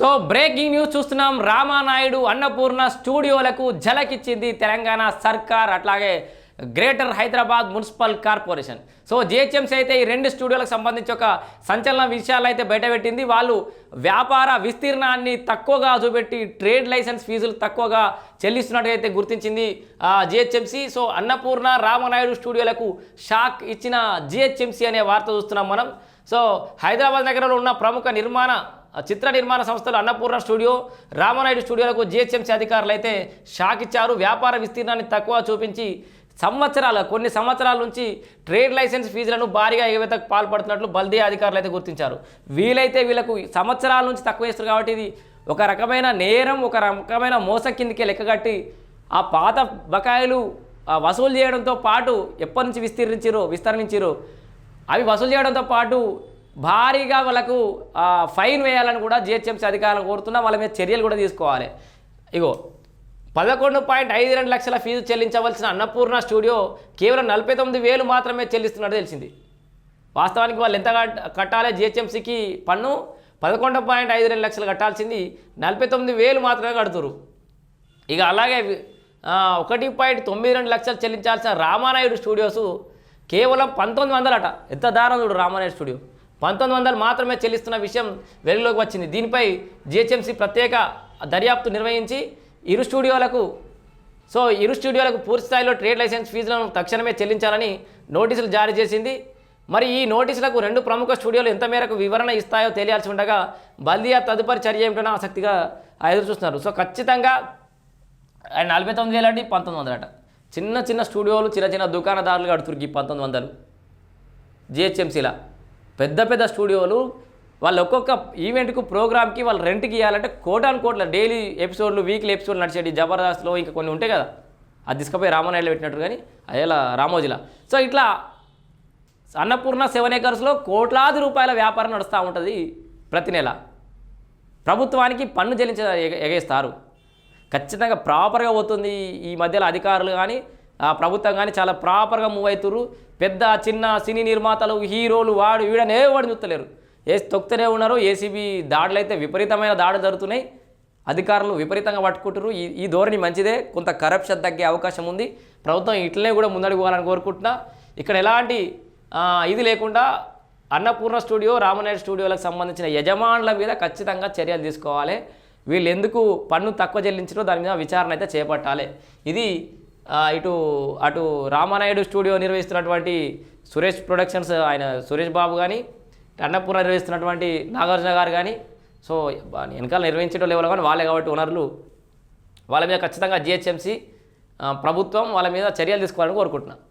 So breaking news చూస్తున్నాం. రామానాయుడు అన్నపూర్ణ స్టూడియోలకు జలకిచ్చింది తెలంగాణ సర్కార్ అట్లాగే greater Hyderabad municipal corporation. So GHMC అయితే ఈ రెండు స్టూడియోలకు సంబంధించి ఒక సంచలన విషయాలు అయితే బయటపెట్టింది. వాళ్ళు వ్యాపార విస్తీర్ణాన్ని తక్కువగా చూపెట్టి ట్రేడ్ లైసెన్స్ ఫీజులు తక్కువగా చెల్లిస్తున్నట్టు అయితే గుర్తించింది జిహెచ్ఎంసీ. సో అన్నపూర్ణ రామనాయుడు స్టూడియోలకు షాక్ ఇచ్చిన జిహెచ్ఎంసీ అనే వార్త చూస్తున్నాం మనం. సో హైదరాబాద్ నగరంలో ఉన్న ప్రముఖ నిర్మాణ చిత్ర నిర్మాణ సంస్థలు అన్నపూర్ణ స్టూడియో రామనాయుడు స్టూడియోలకు జిహెచ్ఎంసీ అధికారులు అయితే షాక్ ఇచ్చారు వ్యాపార విస్తీర్ణాన్ని తక్కువ చూపించి సంవత్సరాల కొన్ని సంవత్సరాల నుంచి ట్రేడ్ లైసెన్స్ ఫీజులను భారీగా ఎగవేతకు పాల్పడుతున్నట్లు బల్దీ అధికారులు అయితే గుర్తించారు. వీలైతే వీళ్ళకు సంవత్సరాల నుంచి తక్కువ ఇస్తారు కాబట్టి ఇది ఒక రకమైన నేరం ఒక రకమైన మోసం కిందికే లెక్కగట్టి ఆ పాత బకాయిలు వసూలు చేయడంతో పాటు ఎప్పటి నుంచి విస్తరించిరో విస్తరించారో అవి వసూలు చేయడంతో పాటు భారీగా వాళ్ళకు ఫైన్ వేయాలని కూడా జిహెచ్ఎంసీ అధికారులు కోరుతున్నా వాళ్ళ మీద చర్యలు కూడా తీసుకోవాలి. ఇగో పదకొండు పాయింట్ ఐదు రెండు లక్షల ఫీజు చెల్లించవలసిన అన్నపూర్ణ స్టూడియో కేవలం నలభై తొమ్మిది వేలు మాత్రమే చెల్లిస్తున్నట్టు తెలిసింది. వాస్తవానికి వాళ్ళు ఎంత కట్టాలి జిహెచ్ఎంసీకి పన్ను? పదకొండు పాయింట్ ఐదు రెండు లక్షలు కట్టాల్సింది నలభై తొమ్మిది వేలు మాత్రమే కడుతురు ఇక అలాగే ఒకటి పాయింట్ తొమ్మిది రెండు లక్షలు చెల్లించాల్సిన రామానాయుడు స్టూడియోస్ కేవలం పంతొమ్మిది వందలట. ఎంత దారం చూడు రామానాయుడు స్టూడియో. పంతొమ్మిది వందలు మాత్రమే చెల్లిస్తున్న విషయం వెలుగులోకి వచ్చింది. దీనిపై జిహెచ్ఎంసీ ప్రత్యేక దర్యాప్తు నిర్వహించి ఇరు స్టూడియోలకు సో ఇరు స్టూడియోలకు పూర్తి స్థాయిలో ట్రేడ్ లైసెన్స్ ఫీజులను తక్షణమే చెల్లించాలని నోటీసులు జారీ చేసింది. మరి ఈ నోటీసులకు రెండు ప్రముఖ స్టూడియోలు ఎంత మేరకు వివరణ ఇస్తాయో తెలియాల్సి ఉండగా బల్దియా తదుపరి చర్య ఏమిటో ఆసక్తిగా ఎదురు చూస్తున్నారు. సో ఖచ్చితంగా ఆయన నలభై తొమ్మిది వేలండి అంటే పంతొమ్మిది వందలట. చిన్న చిన్న స్టూడియోలు చిన్న చిన్న దుకాణదారులు కడుతురు ఈ పంతొమ్మిది వందలు. జిహెచ్ఎంసీలా పెద్ద పెద్ద స్టూడియోలు వాళ్ళు ఒక్కొక్క ఈవెంట్కు ప్రోగ్రామ్కి వాళ్ళు రెంట్కి ఇవ్వాలంటే కోటాను కోట్ల డైలీ ఎపిసోడ్లు వీక్లీ ఎపిసోడ్లు నడిచేటి జబర్దస్త్లో ఇంకా కొన్ని ఉంటాయి కదా. అది తీసుకుపోయి రామనాయుడులో పెట్టినట్టు కానీ అదేలా రామోజీలా. సో ఇట్లా అన్నపూర్ణ సెవెన్ ఏకర్స్లో కోట్లాది రూపాయల వ్యాపారం నడుస్తూ ఉంటుంది ప్రతి నెల. ప్రభుత్వానికి పన్ను చెల్లించ ఎగ- ఎగేస్తారు. ఖచ్చితంగా ప్రాపర్గా పోతుంది ఈ మధ్యలో అధికారులు కానీ ప్రభుత్వం కానీ చాలా ప్రాపర్గా మూవ్ అవుతున్నారు పెద్ద చిన్న సినీ నిర్మాతలు హీరోలు వాడు వీడనే వాడు చూస్తలేరు ఏ తొక్తనే ఉన్నారు. ఏసీబీ దాడులు అయితే విపరీతమైన దాడులు జరుగుతున్నాయి. అధికారులు విపరీతంగా పట్టుకుంటారు ఈ ఈ ధోరణి మంచిదే. కొంత కరప్షన్ తగ్గే అవకాశం ఉంది. ప్రభుత్వం ఇట్లనే కూడా ముందడుగు పోవాలని కోరుకుంటున్నా. ఇక్కడ ఎలాంటి ఇది లేకుండా అన్నపూర్ణ స్టూడియో రామనాయుడు స్టూడియోలకు సంబంధించిన యజమానుల మీద ఖచ్చితంగా చర్యలు తీసుకోవాలి. వీళ్ళు ఎందుకు పన్ను తక్కువ చెల్లించారో దాని మీద విచారణ అయితే చేపట్టాలి. ఇది ఇటు అటు రామానాయుడు స్టూడియో నిర్వహిస్తున్నటువంటి సురేష్ ప్రొడక్షన్స్ ఆయన సురేష్ బాబు కానీ అన్నపూర్ణ నిర్వహిస్తున్నటువంటి నాగార్జున గారు కానీ సో వెనకాల నిర్వహించడం లేవలో కానీ వాళ్ళే కాబట్టి ఓనర్లు. వాళ్ళ మీద ఖచ్చితంగా జిహెచ్ఎంసీ ప్రభుత్వం వాళ్ళ మీద చర్యలు తీసుకోవాలని కోరుకుంటున్నాను